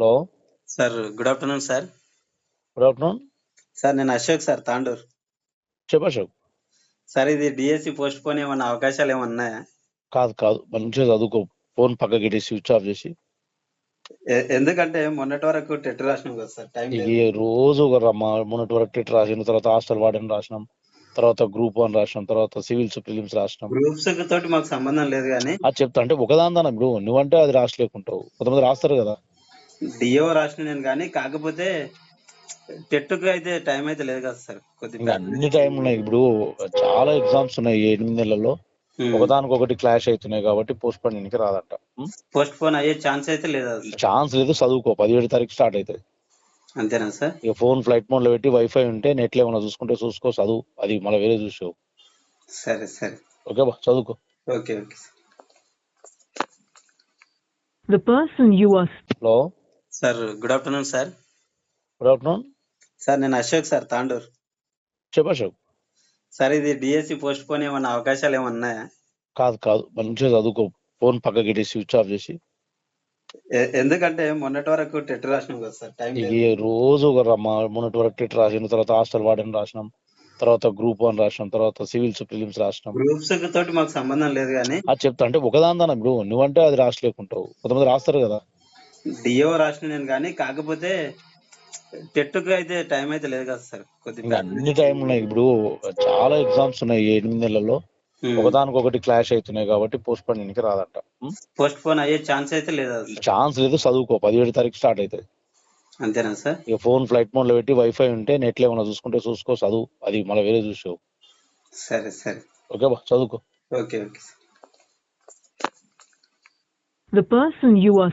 Hello. Sir good afternoon sir. Good afternoon. Sir నేను Ashok sir Tandur. చెప్పు Ashok. Sir ఇది DSC post phone ఏమన్నా అవకాశాలు ఏమన్నా ఉన్నాయా? కాదు కాదు. మంచిగా చదువుకో. ఫోన్ పక్కకి పెట్టేసి స్విచ్ ఆఫ్ చేసి. ఎందుకంటే మొన్నటి వరకు టెట్ రాసినాం కదా సార్ టైం ఈ రోజు ఒక రమ్మ మొన్నటి వరకు టెట్ రాసిన తర్వాత హాస్టల్ వార్డెన్ రాసినాం తర్వాత గ్రూప్ వన్ రాసినాం తర్వాత సివిల్స్ ప్రిలిమ్స్ రాసినాం. గ్రూప్స్ తోటి మాకు సంబంధం లేదు కానీ అది చెప్తా అంటే ఒకదాని దాని ఇప్పుడు నువ్వంటే అది రాసలేకుంటావు. కొంతమంది రాస్తారు కదా. డిఓ రాసిన నేను కానీ కాకపోతే టెట్కి అయితే టైం అయితే లేదు కదా సార్ ఇంకా కొద్దిగా అన్ని టైం ఉన్నాయి. ఇప్పుడు చాలా ఎగ్జామ్స్ ఉన్నాయి ఈ ఎనిమిది నెలల్లో. ఒకదానికొకటి క్లాష్ అవుతున్నాయి కాబట్టి పోస్ట్ పోన్ ఇంటికి రాదంట. పోస్ట్ పోన్ అయ్యే ఛాన్స్ అయితే లేదా ఛాన్స్ లేదు చదువుకో. పదిహేడు తారీఖు స్టార్ట్ అవుతుంది అంతేనా సార్? ఇక ఫోన్ ఫ్లైట్ మోడ్లో పెట్టి వైఫై ఉంటే నెట్లో ఏమైనా చూసుకుంటే చూసుకో చదువు. అది మళ్ళీ వేరే చూసావు సరే సరే. ఓకే బా చదువుకో. Okay okay The person you are hello? Sir good afternoon sir good afternoon sir నేను అశోక్ సార్ తాండూర్. చెప్పు అశోక్. సార్ ఇది డిఎస్సి పోస్ట్ పోన్ ఏమన్నా అవకాశాలు ఏమన్నా ఉన్నాయా? కాదు కాదు. మంచిగా చదువుకో. ఫోన్ పక్కకి స్విచ్ ఆఫ్ చేసి. ఎందుకంటే మొన్నటి వరకు టెట్ రాసినాం కదా సార్ టైం లేదు. ఈ రోజు ఒక రమ్మ మొన్నటి వరకు టెట్ రాసిన తర్వాత హాస్టల్ వార్డెన్ రాసినాం. తర్వాత గ్రూప్ వన్ రాసినాం. తర్వాత సివిల్స్ ప్రిలిమ్స్ రాసినాం. గ్రూప్స్ తోటి మాకు సంబంధం లేదు కానీ అది చెప్తా అంటే ఒకదాని దాని. ఇప్పుడు నువ్వంటే అది రాసలేకుంటావు కొంతమంది రాస్తారు కదా. డిఓ రాసిన నేను కానీ కాకపోతే టెట్కి అయితే టైం అయితే లేదు కదా సార్ కొద్దిగా. అన్ని టైం ఉన్నాయి. ఇప్పుడు చాలా ఎగ్జామ్స్ ఉన్నాయి ఈ ఎనిమిది నెలల్లో. ఒకదానికొకటి క్లాష్ అవుతున్నాయి కాబట్టి పోస్ట్ పోన్ ఇంటికి రాదంట. పోస్ట్ పోన్ అయ్యే ఛాన్స్ అయితే లేదా ఛాన్స్ లేదు చదువుకో. పదిహేడు తారీఖు స్టార్ట్ అవుతుంది అంతేనా సార్? ఇక ఫోన్ ఫ్లైట్ మోడ్లో పెట్టి వైఫై ఉంటే నెట్లో ఏమైనా చూసుకుంటే చూసుకో చదువు. అది మళ్ళీ వేరే చూసావు సరే సరే. ఓకే బా చదువుకో. Okay okay the person you are